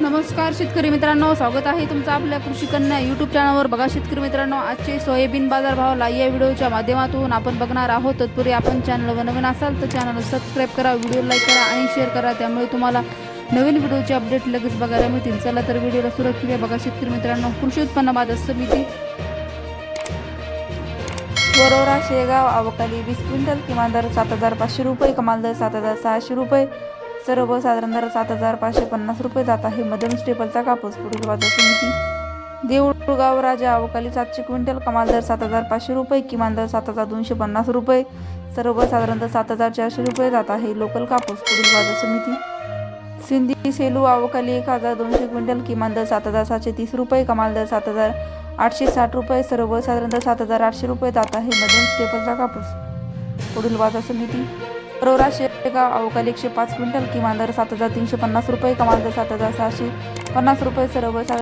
नमस्कार शेतकरी मित्रांनो स्वागत आहे तुमचं आपल्या कृषी कन्या यूट्यूब चॅनलवर बघा शेतकरी मित्रांनो आजचे सोयाबीन बाजार भाव या व्हिडिओच्या माध्यमातून आपण बघणार आहोत. तत्पूर्वी आपण चॅनलवर नवीन असाल तर चॅनल सबस्क्राईब करा व्हिडिओ लाईक करा आणि शेअर करा. त्यामुळे तुम्हाला नवीन व्हिडिओचे अपडेट लगेच बघायला मिळतील. चला तर व्हिडिओला सुरुवात केली बघा शेतकरी मित्रांनो कृषी उत्पन्न बाजार समिती. वरोरा शेगाव अवकाली वीस क्विंटल किमान दर सात हजार पाचशे रुपये कमाल दर सात हजार सहाशे रुपये. सर्व साधारण दर सात हजार पाचशे पन्नास रुपये जात आहे. मध्यम स्टेपलचा कापूस पुढील बाजार समिती. देऊळगाव राजा अवकाली सातशे क्विंटल कमाल दर सात हजार पाचशे रुपये किमान दर सात हजार दोनशे पन्नास रुपये. सर्वसाधारण दर सात हजार चारशे रुपये जात आहे. लोकल कापूस पुढील बाजार समिती. सिंधी सेलू अवकाली एक हजार दोनशे क्विंटल किमान दर सात हजार सातशे तीस रुपये कमाल दर सात हजार आठशे साठ रुपये. सर्वसाधारण दर सात हजार आठशे रुपये जात आहे. मध्यम स्टेपलचा कापूस पुढील बाजार समिती. रोरा शेगाव अवकाल एकशे पाच क्विंटल किमान दर सात हजार तीनशे पन्नास रुपये कमाल दर सात हजार सहाशे पन्नास रुपये सर्व